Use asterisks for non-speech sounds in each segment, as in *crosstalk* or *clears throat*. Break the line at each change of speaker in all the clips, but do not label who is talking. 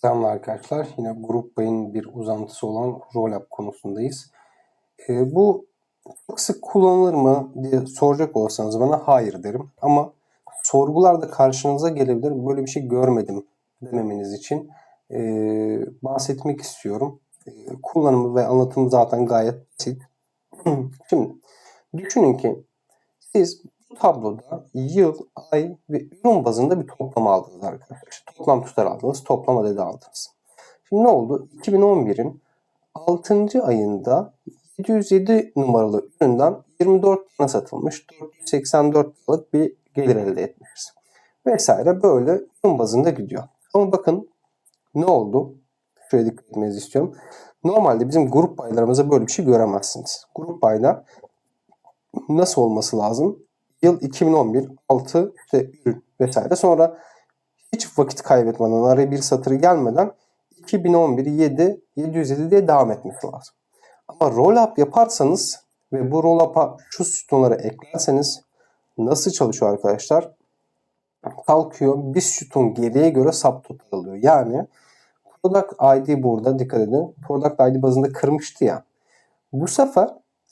Selamlar arkadaşlar. Yine Grup Bay'ın bir uzantısı olan Rollup konusundayız. Ee, bu sık kullanılır mı diye soracak olursanız bana hayır derim. Ama sorgularda karşınıza gelebilir. Böyle bir şey görmedim dememeniz için ee, bahsetmek istiyorum. Ee, kullanımı ve anlatımı zaten gayet basit. *clears throat* Şimdi düşünün ki siz bu tabloda yıl, ay ve ürün bazında bir toplam aldınız arkadaşlar. Toplam tutar aldınız, toplam adedi aldınız. Şimdi ne oldu? 2011'in 6. ayında 707 numaralı üründen 24 tane satılmış. 484 liralık bir gelir elde etmişiz. Vesaire böyle ürün bazında gidiyor. Ama bakın ne oldu? Şuraya dikkat etmenizi istiyorum. Normalde bizim grup baylarımızda böyle bir şey göremezsiniz. Grup bayda nasıl olması lazım? Yıl 2011, 6 işte ürün vesaire. Sonra hiç vakit kaybetmeden araya bir satır gelmeden 2011 7 707 diye devam etmesi lazım. Ama roll up yaparsanız ve bu roll up'a şu sütunları eklerseniz nasıl çalışıyor arkadaşlar? Kalkıyor bir sütun geriye göre subtotal alıyor. Yani product ID burada dikkat edin. Product ID bazında kırmıştı ya. Bu sefer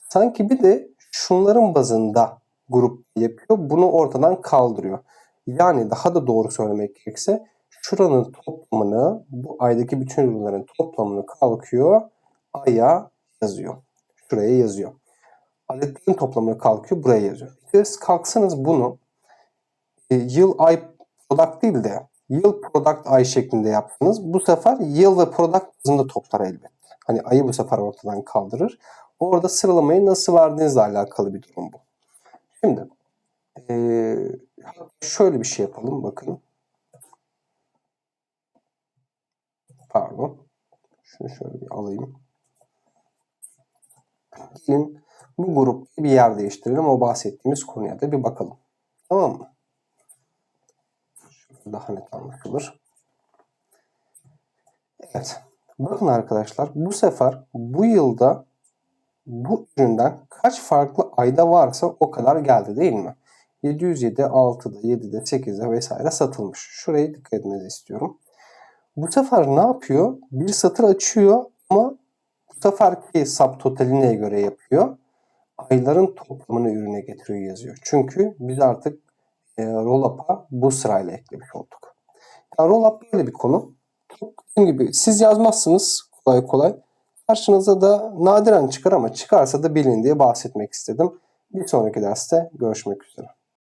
sanki bir de şunların bazında grup yapıyor. Bunu ortadan kaldırıyor. Yani daha da doğru söylemek gerekirse şuranın toplamını bu aydaki bütün ürünlerin toplamını kalkıyor aya yazıyor. Şuraya yazıyor. Adetlerin toplamını kalkıyor buraya yazıyor. Siz kalksanız bunu e, yıl ay product değil de yıl product ay şeklinde yaptınız. Bu sefer yıl ve product bazında toplar elbette. Hani ayı bu sefer ortadan kaldırır. Orada sıralamayı nasıl verdiğinizle alakalı bir durum bu. Şimdi ee, şöyle bir şey yapalım bakın. Pardon. Şunu şöyle bir alayım. Gelin bu grup bir yer değiştirelim. O bahsettiğimiz konuya da bir bakalım. Tamam mı? Şöyle daha net anlaşılır. Evet. Bakın arkadaşlar bu sefer bu yılda bu üründen kaç farklı ayda varsa o kadar geldi değil mi? 707, 6'da, 7'de, 8'de vesaire satılmış. Şuraya dikkat etmenizi istiyorum. Bu sefer ne yapıyor? Bir satır açıyor ama bu seferki subtotal'i neye göre yapıyor? Ayların toplamını ürüne getiriyor yazıyor. Çünkü biz artık e, roll-up'a bu sırayla eklemiş olduk. Yani roll-up böyle bir konu. Dediğim gibi siz yazmazsınız kolay kolay. Karşınıza da nadiren çıkar ama çıkarsa da bilin diye bahsetmek istedim. Bir sonraki derste görüşmek üzere.